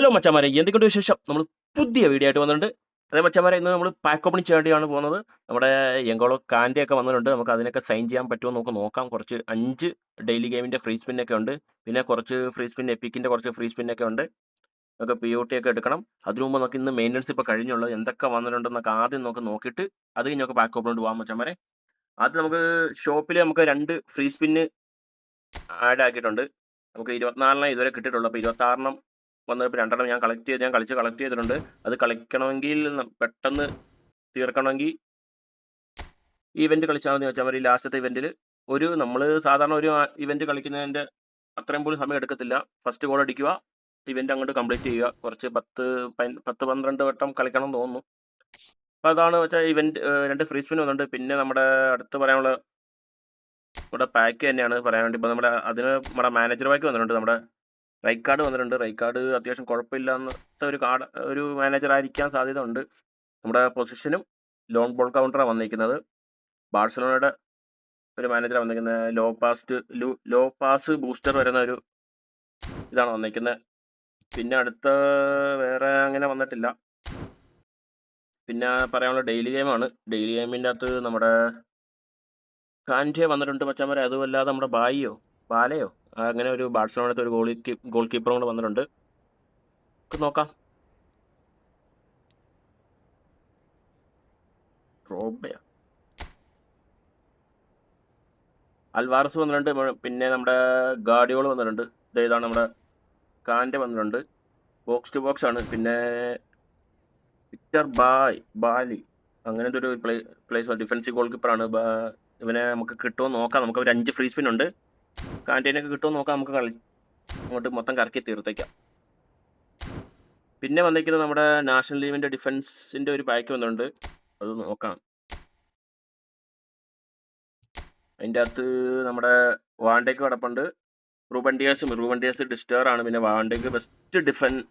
Hello മച്ചാമാരെ. എന്തൊക്കെയുണ്ട് വിശേഷം? നമ്മൾ പുതിയ വീഡിയോ ആയിട്ട് വന്നിട്ടുണ്ട്. അതേ മച്ചാമാരെ ഇന്ന് നമ്മൾ പാക്ക് ഓപ്പണിംഗ് ചെയ്യേണ്ടിയാണ് പോകുന്നത്. നമ്മുടെ എങ്കോളോ കാന്റെ ഒക്കെ വന്നിട്ടുണ്ട്. നമുക്ക് അതിനൊക്കെ സൈൻ ചെയ്യാൻ പറ്റുമോ നമുക്ക് നോക്കാം. കുറച്ച് അഞ്ച് ഡെയിലി ഗെയിമിന്റെ ഫ്രീ സ്പിന്നൊക്കെ ഉണ്ട്. പിന്നെ കുറച്ച് ഫ്രീ സ്പിൻ എപ്പിക്കിന്റെ കുറച്ച് ഫ്രീ സ്പിന്നൊക്കെ ഉണ്ട്. നമുക്ക് പി ഒ ടി ഒക്കെ എടുക്കണം. അതിനു മുമ്പ് നമുക്ക് ഇന്ന് മെയിന്റനൻസ് ഇപ്പോൾ കഴിഞ്ഞുള്ളൂ എന്തൊക്കെ വന്നിട്ടുണ്ടെന്നൊക്കെ ആദ്യം നമുക്ക് നോക്കിയിട്ട് അത് കഴിഞ്ഞ് നമുക്ക് പാക്ക് ഓപ്പണിട്ട് പോകാം മച്ചാമാരെ. ആദ്യം നമുക്ക് ഷോപ്പിൽ നമുക്ക് രണ്ട് ഫ്രീ സ്പിന്ന് ആഡ് ആക്കിയിട്ടുണ്ട്. നമുക്ക് ഇരുപത്തിനാലിനെ ഇതുവരെ കിട്ടിയിട്ടുള്ളൂ. അപ്പോൾ ഇരുപത്താറിനും വന്നപ്പോൾ രണ്ടെണ്ണം ഞാൻ കളക്ട് ചെയ്ത് ഞാൻ കളിച്ച് കളക്ട് ചെയ്തിട്ടുണ്ട്. അത് കളിക്കണമെങ്കിൽ പെട്ടെന്ന് തീർക്കണമെങ്കിൽ ഇവന്റ് കളിച്ചാൽ മതി വെച്ചാൽ മതി. ലാസ്റ്റത്തെ ഇവന്റിൽ ഒരു നമ്മൾ സാധാരണ ഒരു ഇവന്റ് കളിക്കുന്നതിന്റെ അത്രയും പോലും സമയം എടുക്കത്തില്ല. ഫസ്റ്റ് ഗോൾ അടിക്കുക ഇവന്റ് അങ്ങോട്ട് കംപ്ലീറ്റ് ചെയ്യുക. കുറച്ച് പത്ത് പത്ത് പന്ത്രണ്ട് വട്ടം കളിക്കണം എന്ന് തോന്നുന്നു. അപ്പോൾ അതാണ് വെച്ചാൽ ഇവന്റ് രണ്ട് ഫ്രീ സ്പിൻ വന്നിട്ടുണ്ട്. പിന്നെ നമ്മുടെ അടുത്ത് പറയാനുള്ള നമ്മുടെ പാക്ക് തന്നെയാണ് പറയാൻ വേണ്ടി. ഇപ്പോൾ നമ്മുടെ അതിന് നമ്മുടെ മാനേജർ പാക്ക് വന്നിട്ടുണ്ട്. നമ്മുടെ റൈറ്റ് കാർഡ് വന്നിട്ടുണ്ട്. റൈറ്റ് കാർഡ് അത്യാവശ്യം കുഴപ്പമില്ലാത്ത ഒരു കാർഡ് ഒരു മാനേജർ ആയിരിക്കാൻ സാധ്യത ഉണ്ട് നമ്മുടെ പൊസിഷനും ലോൺ ബോൾ കൗണ്ടറാണ് വന്നിരിക്കുന്നത്. ബാഴ്സലോണയുടെ ഒരു മാനേജറാണ് വന്നിരിക്കുന്നത്. Low pass low pass booster വരുന്ന ഒരു ഇതാണ് വന്നിരിക്കുന്നത്. പിന്നെ അടുത്ത വേറെ അങ്ങനെ വന്നിട്ടില്ല. പിന്നെ പറയാനുള്ള ഡെയിലി ഗെയിമാണ് ഡെയിലി ഗെയിമിന്റെ അകത്ത് നമ്മുടെ കാന്റെ വന്നിട്ടുണ്ട് മച്ചാമാരെ അതുമല്ലാതെ നമ്മുടെ ബായിയോ ബാലയോ? അങ്ങനെ ഒരു ബാഴ്സലോണത്തെ ഒരു ഗോളി ഗോൾ കീപ്പറും കൂടെ വന്നിട്ടുണ്ട്. നോക്കാം. അൽവാറസ് വന്നിട്ടുണ്ട്. പിന്നെ നമ്മുടെ ഗാഡിയോൾ വന്നിട്ടുണ്ട്. ഇതാണ് നമ്മുടെ കാന്റെ വന്നിട്ടുണ്ട്. ബോക്സ് ടു ബോക്സ് ആണ്. പിന്നെ വിക്ടർ ബായ് ബാലി. അങ്ങനത്തെ ഒരു പ്ലേ പ്ലേസ് ഡിഫൻസീവ് ഗോൾ കീപ്പറാണ് ഇവനെ നമുക്ക് കിട്ടുമോ നോക്കാം. നമുക്ക് ഒരു അഞ്ച് ഫ്രീ സ്പിൻ ഉണ്ട്. കാന്റീനൊക്കെ കിട്ടുമോ നോക്കാം നമുക്ക് കളി അങ്ങോട്ട് മൊത്തം കറക്കി തീർത്തേക്കാം. പിന്നെ വന്നിരിക്കുന്നത് നമ്മുടെ നാഷണൽ ടീമിന്റെ ഡിഫൻസിന്റെ ഒരു പാക്ക് വന്നിട്ടുണ്ട്. അത് നോക്കാം. അതിന്റെ അകത്ത് നമ്മുടെ വാണ്ടേക്ക് കിടപ്പുണ്ട്. റൂബൻ ഡിയാസും റൂബൻ ആണ്. പിന്നെ വാണ്ടേക്ക് ബെസ്റ്റ് ഡിഫൻ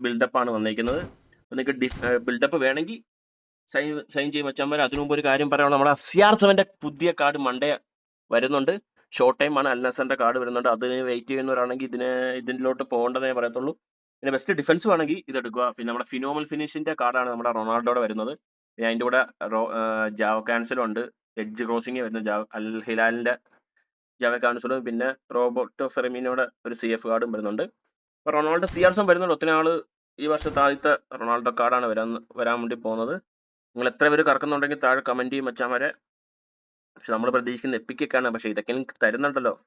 ബിൽഡപ്പ് ആണ് വന്നിരിക്കുന്നത്. അപ്പോൾ നിങ്ങൾക്ക് ഡിഫ് ബിൽഡപ്പ് വേണമെങ്കിൽ സൈൻ സൈൻ ചെയ്യും. വെച്ചാൽ അതിനു മുമ്പ് ഒരു കാര്യം പറയാനുള്ള നമ്മുടെ സിആർ സെവന്റെ പുതിയ കാർഡ് മണ്ടേ വരുന്നുണ്ട്. ഷോർട്ട് ടൈം ആണ് അൽനസറിന്റെ കാർഡ് വരുന്നുണ്ട് അതിന് വെയിറ്റ് ചെയ്യുന്നവരാണെങ്കിൽ ഇതിന് ഇതിലോട്ട് പോകേണ്ടതേ പറയത്തുള്ളൂ. പിന്നെ ബെസ്റ്റ് ഡിഫൻസ് വേണമെങ്കിൽ ഇതെടുക്കുക. പിന്നെ നമ്മുടെ ഫിനോമൽ ഫിനിഷിന്റെ കാർഡാണ് നമ്മുടെ റൊണാൾഡോയുടെ വരുന്നത്. പിന്നെ അതിന്റെ കൂടെ റോ ജാവ ക്യാൻസലും ഉണ്ട്. എഡ്ജ് ക്രോസിംഗ് വരുന്ന ജാവ അൽ ഹിലാലിന്റെ ജാവ ക്യാൻസലും പിന്നെ റോബോട്ടോ ഫെറമീനോടെ ഒരു സി എഫ് കാർഡും വരുന്നുണ്ട്. അപ്പോൾ റൊണാൾഡോ സി ആർസും വരുന്നുണ്ട് ഒത്തിരി ആൾ ഈ വർഷത്തെ ആദ്യത്തെ റൊണാൾഡോ കാർഡാണ് വരാൻ വരാൻ വേണ്ടി പോകുന്നത്. നിങ്ങൾ എത്ര പേര് കറക്കുന്നുണ്ടെങ്കിൽ താഴെ കമന്റ് ചെയ്യും വെച്ചാൽ വരെ പക്ഷെ നമ്മൾ പ്രതീക്ഷിക്കുന്ന എപ്പിക്കൊക്കെയാണ് പക്ഷേ ഇതൊക്കെ എനിക്ക് തരുന്നുണ്ടല്ലോ.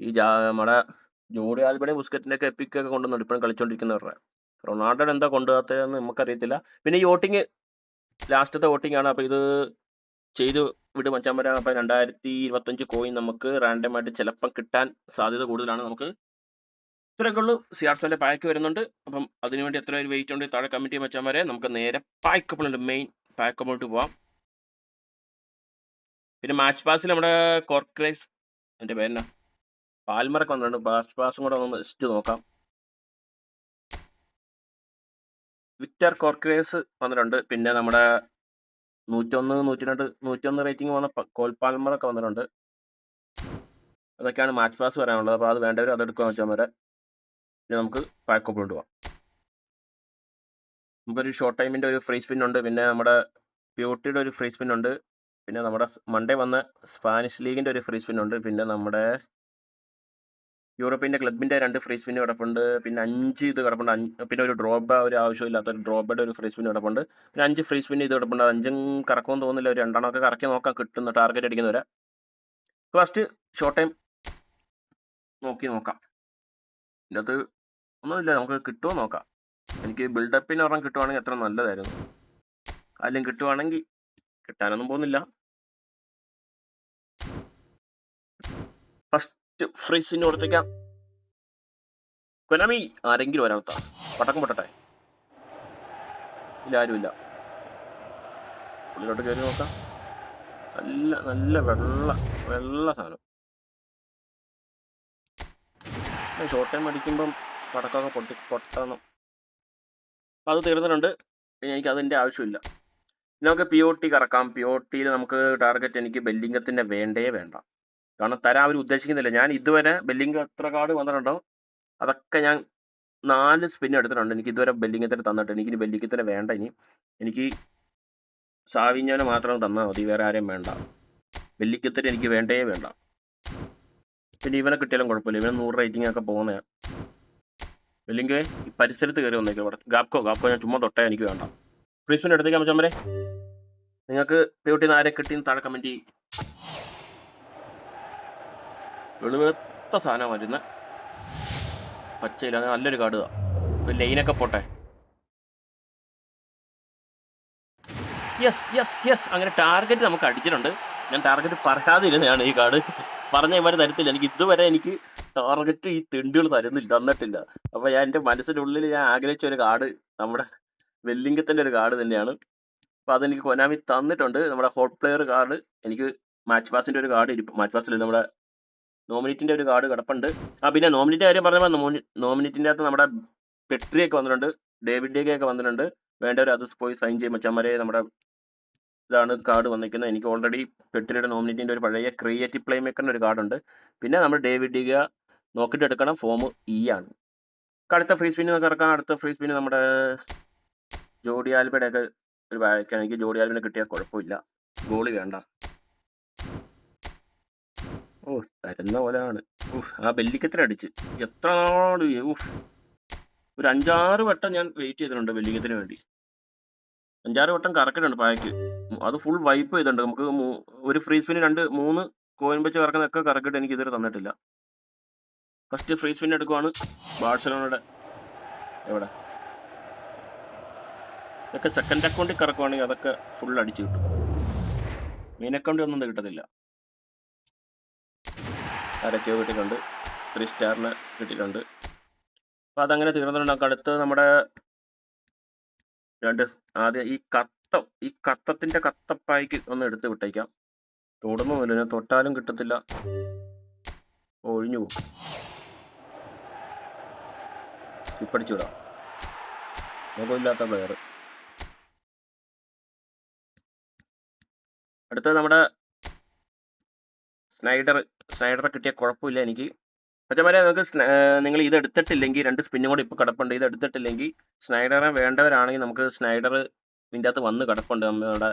ഈ ജാ നമ്മുടെ ജോഡി ആൽബണി ബുസ്കറ്റിന്റെ ഒക്കെ എപ്പിക്കൊക്കെ കൊണ്ടുവന്നുണ്ട്. ഇപ്പോഴും കളിച്ചുകൊണ്ടിരിക്കുന്നവരുടെ റൊണാൾഡോ എന്താ കൊണ്ടുപോകാത്തതെന്ന് നമുക്കറിയത്തില്ല. പിന്നെ ഈ വോട്ടിങ് ലാസ്റ്റത്തെ വോട്ടിംഗ് ആണ്. അപ്പോൾ ഇത് ചെയ്ത് വിട്. മച്ചാൻ വരാം അപ്പം രണ്ടായിരത്തി ഇരുപത്തഞ്ച് കോയിൻ നമുക്ക് റാൻഡമായിട്ട് ചിലപ്പം കിട്ടാൻ സാധ്യത കൂടുതലാണ്. നമുക്ക് ഇത്രയൊക്കെ ഉള്ളൂ. സി ആർ സെന്റെ പാക്ക് വരുന്നുണ്ട്. അപ്പം അതിനുവേണ്ടി എത്ര ഒരു വെയിറ്റ് ഉണ്ട്. താഴെ കമ്മിറ്റി മച്ചാൻ വരെ നമുക്ക് നേരെ പാക്കപ്പിളുണ്ട് മെയിൻ പാക്കപ്പിലോട്ട് പോവാം. പിന്നെ മാച്ച് പാസിൽ നമ്മുടെ കോർക്രൈസ് എന്റെ പേരെന്നാ? പാൽമറൊക്കെ വന്നിട്ടുണ്ട്. മാച്ച് പാസും കൂടെ ഒന്ന് ജസ്റ്റ് നോക്കാം. വിക്ടർ കോർക്രേസ് വന്നിട്ടുണ്ട്. പിന്നെ നമ്മുടെ നൂറ്റൊന്ന് നൂറ്റി രണ്ട് നൂറ്റൊന്ന് റേറ്റിംഗ് വന്ന കോൽ പാൽമറൊക്കെ വന്നിട്ടുണ്ട്. അതൊക്കെയാണ് മാച്ച് പാസ് വരാനുള്ളത് അപ്പോൾ അത് വേണ്ടവർ അതെടുക്കാൻ വെച്ചാൽ വരെ പിന്നെ നമുക്ക് പാക്കപ്പ് കൊണ്ടുപോകാം നമുക്കൊരു ഷോർട്ട് ടൈമിന്റെ ഒരു ഫ്രീ സ്പിൻ ഉണ്ട്. പിന്നെ നമ്മുടെ പ്യൂട്ടിയുടെ ഒരു ഫ്രീ സ്പിൻ ഉണ്ട്. പിന്നെ നമ്മുടെ മൺഡേ വന്ന സ്പാനിഷ് ലീഗിന്റെ ഒരു ഫ്രീ സ്പിന്നുണ്ട് പിന്നെ നമ്മുടെ യൂറോപ്പിന്റെ ക്ലബിന്റെ രണ്ട് ഫ്രീ സ്പിൻ കിടപ്പുണ്ട്. പിന്നെ അഞ്ച് ഇത് കിടപ്പുണ്ട്. അഞ്ച് പിന്നെ ഒരു ഡ്രോബ ഒരു ആവശ്യമില്ലാത്ത ഒരു ഡ്രോബയുടെ ഒരു ഫ്രീ സ്പിൻ കിടപ്പുണ്ട്. പിന്നെ അഞ്ച് ഫ്രീ സ്പിൻ ഇത് കിടപ്പുണ്ട്. അഞ്ചും കറക്കുമെന്ന് തോന്നുന്നില്ല. ഒരു രണ്ടെണ്ണമൊക്കെ കറക്കി നോക്കാം കിട്ടുന്ന ടാർഗറ്റ് അടിക്കുന്നവരെ. ഫസ്റ്റ് ഷോർട്ട് ടൈം നോക്കി നോക്കാം. ഇതിന്റെ അകത്ത് ഒന്നുമില്ല. നമുക്ക് കിട്ടുമോ നോക്കാം. എനിക്ക് ബിൽഡപ്പിന് ഒരെണ്ണം കിട്ടുവാണെങ്കിൽ എത്ര നല്ലതായിരുന്നു. ആദ്യം കിട്ടുവാണെങ്കിൽ കിട്ടാനൊന്നും പോകുന്നില്ല ഫസ്റ്റ് ഫ്രീസിന് കൊടുത്തേക്കാം കൊനാമി ആരെങ്കിലും വരാത്ത പടക്കം പൊട്ടട്ടെ. ഇല്ല ആരുമില്ല ഉള്ളിലോട്ട് കയറി നോക്കാം. നല്ല നല്ല വെള്ള വെള്ള സാധനം. ഷോർട്ട് ടൈം അടിക്കുമ്പം പടക്കമൊക്കെ പൊട്ടി പൊട്ടണം. അപ്പം അത് തീർന്നിട്ടുണ്ട്. എനിക്ക് അതിന്റെ ആവശ്യമില്ല. നമുക്ക് പി ഒ ടി കറക്കാം. പി ഒ ടിയിൽ നമുക്ക് ടാർഗറ്റ് എനിക്ക് ബെല്ലിംഗത്തിന്റെ വേണ്ടേ വേണ്ട. കാരണം തരാൻ അവർ ഉദ്ദേശിക്കുന്നില്ല. ഞാൻ ഇതുവരെ ബെല്ലിംഗ് എത്ര കാർഡ് വന്നിട്ടുണ്ടോ അതൊക്കെ ഞാൻ നാല് സ്പിൻ എടുത്തിട്ടുണ്ട്. എനിക്ക് ഇതുവരെ ബെല്ലിങ്ങത്തിന് തന്നിട്ട്. എനിക്ക് ഇനി ബെല്ലിങ്ങത്തിന് വേണ്ട ഇനി. എനിക്ക് സാവിഞ്ഞാനെ മാത്രം തന്നാൽ മതി. വേറെ ആരെയും വേണ്ട. ബില്ലിക്കത്തിന് എനിക്ക് വേണ്ടേ വേണ്ട. പിന്നെ ഇവനെ കിട്ടിയാലും കുഴപ്പമില്ല. ഇവന് നൂറ് റേറ്റിംഗ് ഒക്കെ പോകുന്നതാണ് ബെല്ലിങ്കെ ഈ പരിസരത്ത് കയറി വന്നേക്കും ഇവിടെ. ഗാപ്കോ ഗാപ്കോ ഞാൻ ചുമ്മാ തൊട്ടേ എനിക്ക് വേണ്ട. ഫ്രീ എടുത്തേക്കാൻ എടുത്തേക്കാം ചമ്മരെ നിങ്ങൾക്ക് പേട്ടിന്ന് ആരെ കിട്ടിയെന്ന് താഴെ കമന്റ് ചെയ്യും. വെളുവെത്ത സാധനം വരുന്ന പച്ചയില്ല നല്ലൊരു കാടുക ഒരു ലൈനൊക്കെ പോട്ടെ. യെസ് യെസ് യെസ് അങ്ങനെ ടാർഗറ്റ് നമുക്ക് അടിച്ചിട്ടുണ്ട്. ഞാൻ ടാർഗറ്റ് പറയാതിരുന്നതാണ് ഈ കാർഡ് പറഞ്ഞ ഇവർ തരത്തില്ല. എനിക്ക് ഇതുവരെ എനിക്ക് ടാർഗറ്റ് ഈ തെണ്ടുകൾ തരുന്നില്ല തന്നിട്ടില്ല. അപ്പോൾ ഞാൻ എന്റെ മനസ്സിന്റെ ഉള്ളിൽ ഞാൻ ആഗ്രഹിച്ച ഒരു കാർഡ് നമ്മുടെ വെല്ലിംഗത്തിന്റെ ഒരു കാർഡ് തന്നെയാണ്. അപ്പോൾ അതെനിക്ക് കൊനാമി തന്നിട്ടുണ്ട്. നമ്മുടെ ഹോട്ട് പ്ലെയർ കാർഡ് എനിക്ക് മാച്ച് പാസിന്റെ ഒരു കാർഡ് ഇരിപ്പ് മാച്ച് പാസിൽ നമ്മുടെ നോമിനേറ്റിന്റെ ഒരു കാർഡ് കിടപ്പുണ്ട്. ആ പിന്നെ നോമിനേറ്റ് കാര്യം പറഞ്ഞപ്പോൾ നോമിനേറ്റിന്റെ അകത്ത് നമ്മുടെ പെട്രിയൊക്കെ വന്നിട്ടുണ്ട്. ഡേവിഡ് ഒക്കെ വന്നിട്ടുണ്ട് വേണ്ടവർ അത് പോയി സൈൻ ചെയ്യും. മച്ചന്മാരെ നമ്മുടെ ഇതാണ് കാർഡ് വന്നിരിക്കുന്നത്. എനിക്ക് ഓൾറെഡി പെട്രിയുടെ നോമിനേറ്റിന്റെ ഒരു പഴയ ക്രിയേറ്റീവ് പ്ലേ മേക്കറിന്റെ ഒരു കാർഡുണ്ട്. പിന്നെ നമ്മൾ ഡേവിഡ് ഡിഗ നോക്കിയിട്ട് എടുക്കണം. ഫോം ഇ ആണ്. അടുത്ത ഫ്രീ സ്പിന്ന് നമുക്ക് ഇറക്കാം അടുത്ത ഫ്രീ സ്പിന്ന് നമ്മുടെ ജോഡി ആൽബയുടെ ഒക്കെ ഒരു ബാക്കാണെങ്കിൽ ജോഡി ആൽബിനെ കിട്ടിയാൽ കുഴപ്പമില്ല. ഗോളി വേണ്ട. തരുന്ന പോലെയാണ്. ഊഹ് ആ ബെല്ലിക്കത്തിന് അടിച്ച്. എത്ര നാട് ഊഹ് ഒരു അഞ്ചാറ് വട്ടം ഞാൻ വെയിറ്റ് ചെയ്തിട്ടുണ്ട് ബെല്ലിക്കത്തിന് വേണ്ടി. അഞ്ചാറ് വട്ടം കറക്കിട്ടുണ്ട് പായ്ക്ക് അത് ഫുൾ വൈപ്പ് ചെയ്തിട്ടുണ്ട്. നമുക്ക് ഒരു ഫ്രീ സ്പിന് രണ്ട് മൂന്ന് കോയിൻ വെച്ച് കറക്കുന്നതൊക്കെ കറക്കിട്ട് എനിക്ക് ഇതുവരെ തന്നിട്ടില്ല. ഫസ്റ്റ് ഫ്രീ സ്പിൻ എടുക്കുവാണ്. ബാഴ്സലോണയുടെ എവിടെ? ഇതൊക്കെ സെക്കൻഡ് അക്കൗണ്ടിൽ കറക്കുവാണെങ്കിൽ അതൊക്കെ ഫുൾ അടിച്ചു കിട്ടും. മെയിൻ അക്കൗണ്ടിൽ ഒന്നും കിട്ടത്തില്ല. ആരൊക്കെയോ കിട്ടിയിട്ടുണ്ട്. ത്രീ സ്റ്റാറിന് കിട്ടിയിട്ടുണ്ട്. അപ്പോൾ അതങ്ങനെ തീർന്നിട്ടുണ്ട് അടുത്ത് നമ്മുടെ രണ്ട് ആദ്യം ഈ കത്തം ഈ കത്തത്തിന്റെ കത്തപ്പായ്ക്ക് ഒന്ന് എടുത്ത് വിട്ടേക്കാം. തൊടുന്നുമില്ല ഞാൻ തൊട്ടാലും കിട്ടത്തില്ല. ഒഴിഞ്ഞു പോകും ഇപ്പടിച്ചു വിടാം മുഖമില്ലാത്ത പ്ലെയർ അടുത്തത് നമ്മുടെ സ്നൈഡർ സ്നൈഡർ കിട്ടിയ കുഴപ്പമില്ല. എനിക്ക് പച്ചമാരെ നമുക്ക് നിങ്ങൾ ഇത് എടുത്തിട്ടില്ലെങ്കിൽ രണ്ട് സ്പിന്നും കൂടി ഇപ്പോൾ കിടപ്പുണ്ട്. ഇത് എടുത്തിട്ടില്ലെങ്കിൽ സ്നൈഡറെ വേണ്ടവരാണെങ്കിൽ നമുക്ക് സ്നൈഡർ ഇതിന്റെ അകത്ത് വന്ന് കിടപ്പുണ്ട്. നമ്മുടെ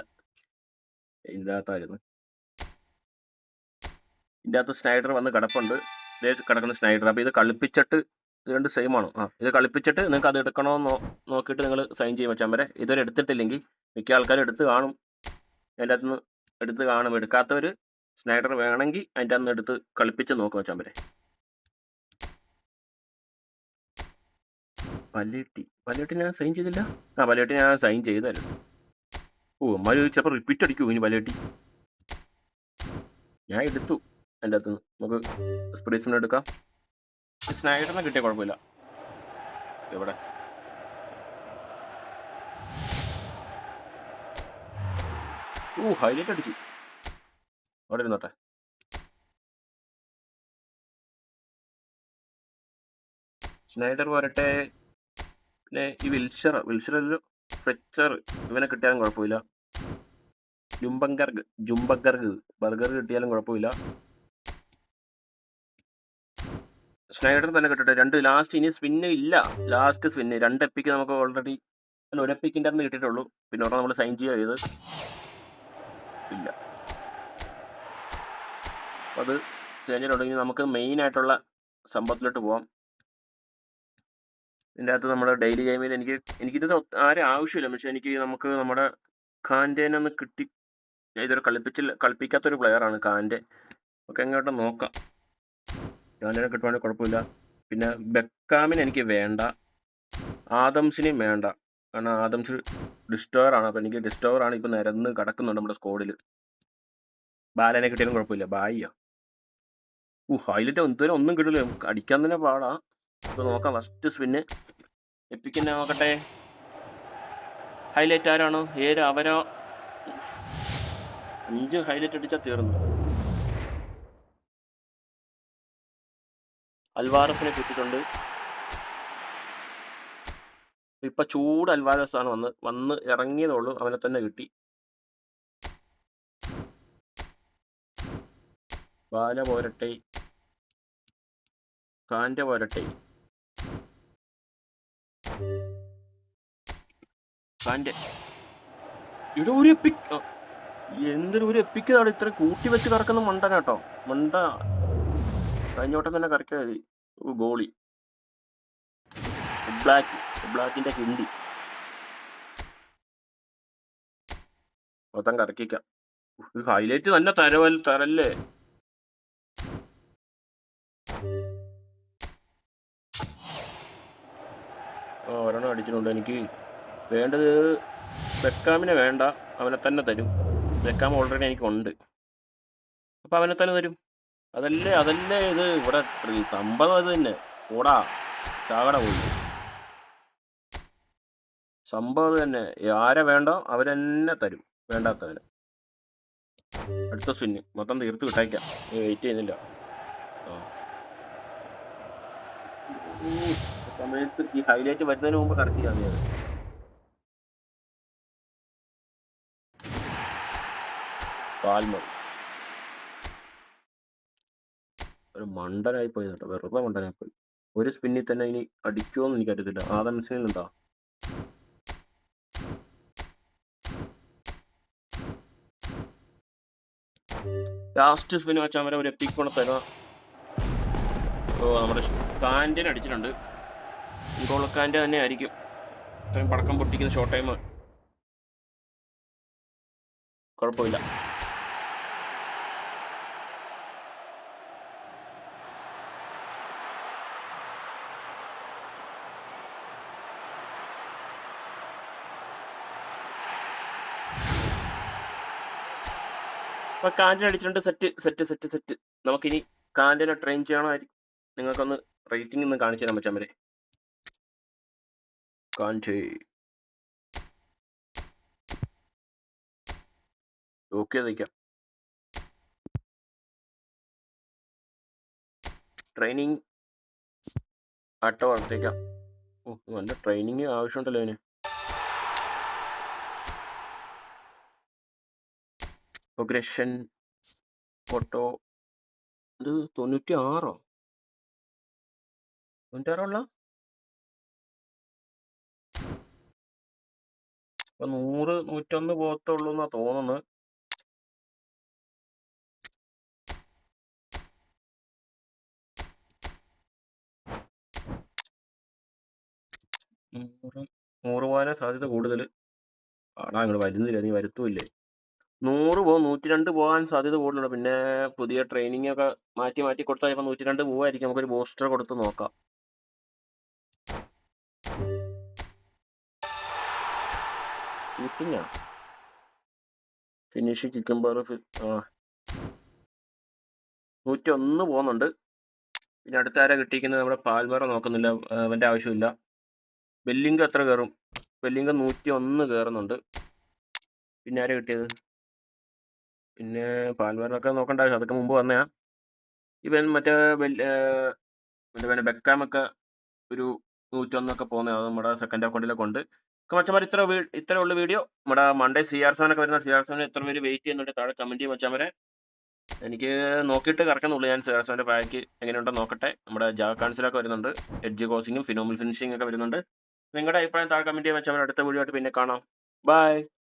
ഇതിന്റെ അകത്തായിരുന്നു. ഇതിന്റെ അകത്ത് സ്നൈഡർ വന്ന് കിടപ്പുണ്ട്. ഇതേ കിടക്കുന്ന സ്നൈഡർ. അപ്പോൾ ഇത് കളിപ്പിച്ചിട്ട് ഇത് രണ്ട് സെയിം ആണ്. ആ ഇത് കളിപ്പിച്ചിട്ട് നിങ്ങൾക്ക് അത് എടുക്കണോ നോക്കിയിട്ട് നിങ്ങൾ സൈൻ ചെയ്യും വെച്ചാൽ വരെ ഇതുവരെ എടുത്തിട്ടില്ലെങ്കിൽ മിക്ക ആൾക്കാരും എടുത്ത് കാണും. അതിന്റെ അകത്ത് നിന്ന് എടുത്ത് കാണും. എടുക്കാത്തവർ സ്നൈഡർ വേണമെങ്കിൽ അതിന്റെ അന്ന് എടുത്ത് കളിപ്പിച്ച് നോക്കി വെച്ചാൽ വരെ പല്ലേട്ടി പല്ലേട്ടി ഞാൻ സൈൻ ചെയ്തില്ല? ആ പല്ലേട്ടി ഞാൻ സൈൻ ചെയ്തായിരുന്നു. ഓ അമ്മ ചിലപ്പോൾ റിപ്പീറ്റ് അടിക്കൂ ഇനി പല്ലേട്ടി. ഞാൻ എടുത്തു. എന്റെ അകത്ത് നമുക്ക് സ്പ്രീസിന് എടുക്കാം. സ്നൈഡറിനെ കിട്ടിയ കുഴപ്പമില്ല. എവിടെ? ഓ ഹൈലൈറ്റ് അടിച്ചു. അവിടെ ഇരുന്നോട്ടെ സ്നൈഡർ പോരട്ടെ പിന്നെ ഈ വിൽഷർ വിൽഷർ ഒരു ഫ്രെച്ചർ ഇവനെ കിട്ടിയാലും കുഴപ്പമില്ല. ജുംബങ്കർഗ് ജുംബഗർഗ് ബർഗർ കിട്ടിയാലും കുഴപ്പമില്ല. സ്നൈഡർ തന്നെ കിട്ടട്ടെ. രണ്ട് ലാസ്റ്റ് ഇനി സ്പിന്ന് ഇല്ല. ലാസ്റ്റ് സ്പിന്ന് രണ്ട് എപ്പിക്ക് നമുക്ക് ഓൾറെഡി അല്ല ഒരു എപ്പിക്കിന്റെ അന്ന് കിട്ടിയിട്ടുള്ളൂ. പിന്നെ ഉടനെ നമ്മൾ സൈൻ ചെയ്യുക ചെയ്ത് ഇല്ല. അപ്പം അത് തുടങ്ങി നമുക്ക് മെയിൻ ആയിട്ടുള്ള സംഭവത്തിലോട്ട് പോവാം. ഇതിന്റെ അകത്ത് നമ്മുടെ ഡെയിലി ഗെയിമിൽ എനിക്ക് എനിക്കിത് ആരും ആവശ്യമില്ല. പക്ഷേ എനിക്ക് നമുക്ക് നമ്മുടെ കാന്റേനൊന്ന് കിട്ടി ഞാൻ ഇതുവരെ കളിപ്പിച്ചില്ല കളിപ്പിക്കാത്തൊരു പ്ലെയറാണ് കാന്റെ നമുക്ക് എങ്ങോട്ട് നോക്കാം. ഖാന്റേനെ കിട്ടുവാണെങ്കിൽ കുഴപ്പമില്ല. പിന്നെ ബെക്കാമിന് എനിക്ക് വേണ്ട. ആദംസിനെയും വേണ്ട. കാരണം ആദംസ് ഡിസ്റ്റോർ ആണ്. അപ്പോൾ എനിക്ക് ഡിസ്റ്റോർ ആണ് ഇപ്പോൾ നിരന്ന് കിടക്കുന്നുണ്ട് നമ്മുടെ സ്കോഡിൽ ബാലനെ കിട്ടിയാലും കുഴപ്പമില്ല. ബായിയാ? ഊ ഹൈലൈറ്റ് ഇതുവരെ ഒന്നും കിട്ടില്ല നമുക്ക് അടിക്കാൻ തന്നെ പാടാ. ഇപ്പൊ നോക്കാം ഫസ്റ്റ് സ്പിന്ന് എപ്പിക്കന്നെ നോക്കട്ടെ. ഹൈലൈറ്റ് ആരാണോ? ഏര് അവരോ. അഞ്ച് ഹൈലൈറ്റ് അടിച്ചാൽ തീർന്നു. അൽവാറസിനെ കിട്ടിയിട്ടുണ്ട്. ഇപ്പൊ ചൂട് ആണ് വന്ന് വന്ന് ഇറങ്ങിയതുള്ളൂ അവനെ തന്നെ കിട്ടി. ബാല പോരട്ടെ. കാന്റെ വരട്ടെ കാന്റെ. ഇവിടെ ഒരു എപ്പിക് എന്തൊരു ഒരു എപ്പിക്ക് എപ്പിക്കതാണ് ഇത്ര കൂട്ടി വെച്ച് കറക്കുന്ന മണ്ടന കേട്ടോ. മണ്ട. കഴിഞ്ഞോട്ടം തന്നെ കറക്കാ മതി ഓ, ഗോളി. ബ്ലാക്ക്. ബ്ലാക്കിന്റെ ഹിന്ദി. മൊത്തം കറക്കിക്കാം. ഹൈലൈറ്റ് തന്നെ തരവൽ തരല്ലേ? ഒരെണ്ണം അടിച്ചിട്ടുണ്ട് എനിക്ക് വേണ്ടത് ബെക്കാമിനെ വേണ്ട. അവനെ തന്നെ തരും. ബെക്കാം ഓൾറെഡി എനിക്കുണ്ട്. അപ്പോൾ അവനെ തന്നെ തരും. അതല്ലേ അതല്ലേ ഇത് ഇവിടെ സംഭവം അത് തന്നെ. ഓടാ ചാകട പോയി. സംഭവം തന്നെ. ആരെ വേണ്ടോ അവരെന്നെ തരും. വേണ്ടാത്തവന്. അടുത്ത സ്പിന്ന് മൊത്തം തീർത്ത് വിട്ടേക്കാം. വെയിറ്റ് ചെയ്യുന്നില്ല. ആ. സമയത്ത് ഈ ഹൈലൈറ്റ് വരുന്നതിന് മുമ്പ് കറക്റ്റ് ചെയ്യാൻ മതി അത് പാൽമർ ഒരു മണ്ടനായി പോയി കേട്ടോ. വെറുതെ മണ്ടനായി പോയി. ഒരു സ്പിന്നിൽ തന്നെ ഇനി അടിക്കുമോ എന്ന് എനിക്കറിയത്തില്ല. ആദം എന്താ ലാസ്റ്റ് സ്പിൻ വെച്ചാൽ അവരെ ഒരു എപ്പിക് തരാം ഓ നമ്മുടെ കാന്റീൻ അടിച്ചിട്ടുണ്ട്. ഗോളക്കാന്റെ തന്നെ ആയിരിക്കും. ഇത്രയും പടക്കം പൊട്ടിക്കുന്ന ഷോർട്ട് ടൈം കുഴപ്പമില്ല. അപ്പൊ കാന്റീൻ അടിച്ചിട്ടുണ്ട് സെറ്റ് സെറ്റ് സെറ്റ് സെറ്റ് നമുക്കിനി കാൻഡിനെ ട്രെയിൻ ചെയ്യണമായിരിക്കും. നിങ്ങൾക്കൊന്ന് റേറ്റിംഗ് ഒന്ന് കാണിച്ചു തരാൻ പറ്റാൻ വരെ കാന്റേ ഓക്കെ നിൽക്കാം ട്രെയിനിങ് അട്ട വളർത്തേക്കാം ഓ നല്ല ട്രെയിനിങ് ആവശ്യമുണ്ടല്ലോ അതിന് പ്രൊഗ്രഷൻ ഫോട്ടോ ഇത് തൊണ്ണൂറ്റി ആറോ തൊണ്ണൂറ്റാറുള്ള ഇപ്പൊ നൂറ് നൂറ്റൊന്ന് പോകത്തുള്ളൂ എന്നാ തോന്നുന്നത്. നൂറ് നൂറ് പോകാനേ സാധ്യത കൂടുതൽ. ആടാ അങ്ങോട്ട് വരുന്നില്ല നീ വരുത്തുമില്ലേ നൂറ് പോകും നൂറ്റി രണ്ട് പോകാൻ സാധ്യത കൂടുതലുണ്ട്. പിന്നെ പുതിയ ട്രെയിനിങ് ഒക്കെ മാറ്റി മാറ്റി കൊടുത്താൽ ഇപ്പം നൂറ്റി രണ്ട് പോകുമായിരിക്കും നമുക്കൊരു ബൂസ്റ്റർ കൊടുത്ത് നോക്കാം. ഷൂട്ടിങ്ങാ ഫിനിഷ് ചിക്കൻ ബർ ആ. നൂറ്റി ഒന്ന് പോകുന്നുണ്ട്. പിന്നെ അടുത്ത ആരാ കിട്ടിയിരിക്കുന്നത്? നമ്മുടെ പാൽമറ നോക്കുന്നില്ല. അവന്റെ ആവശ്യമില്ല. ബെല്ലിംഗ് എത്ര കയറും? ബെല്ലിംഗ് നൂറ്റി ഒന്ന് കയറുന്നുണ്ട്. പിന്നെ ആരാ കിട്ടിയത്? പിന്നെ പാൽമറൊക്കെ നോക്കണ്ട ആവശ്യം. അതൊക്കെ മുമ്പ് വന്നയാ. ഇവൻ മറ്റേ മറ്റേ പിന്നെ ബെക്കാമൊക്കെ ഒരു നൂറ്റൊന്നൊക്കെ പോകുന്നത് അത് നമ്മുടെ സെക്കൻഡ് അക്കൗണ്ടിലൊക്കെ ഉണ്ട് മച്ചമാർ ഇത്ര ഇത്ര ഉള്ള വീഡിയോ. നമ്മുടെ മൺഡേ സി ആർ സെവനൊക്കെ വരുന്ന സി ആർ സെവൻ എത്ര പേര് വെയിറ്റ് ചെയ്യുന്നുണ്ട്. താഴെ കമന്റ് ചെയ്യും മച്ചാമരെ എനിക്ക് നോക്കിയിട്ട് കറക്കുന്നുള്ളൂ ഞാൻ സി ആർ സെവന്റെ പാക്ക് എങ്ങനെയുണ്ടോ നോക്കട്ടെ. നമ്മുടെ ജാ കാൺസിലൊക്കെ വരുന്നുണ്ട് എഡ്ജ് കോസിങ്ങും ഫിനോമിൽ ഫിനിഷിംഗ് ഒക്കെ വരുന്നുണ്ട്. നിങ്ങളുടെ അഭിപ്രായം താഴെ കമന്റ് ചെയ്യാൻ വെച്ചാൽ അടുത്ത വീഡിയോ ആയിട്ട് പിന്നെ കാണാം. ബൈ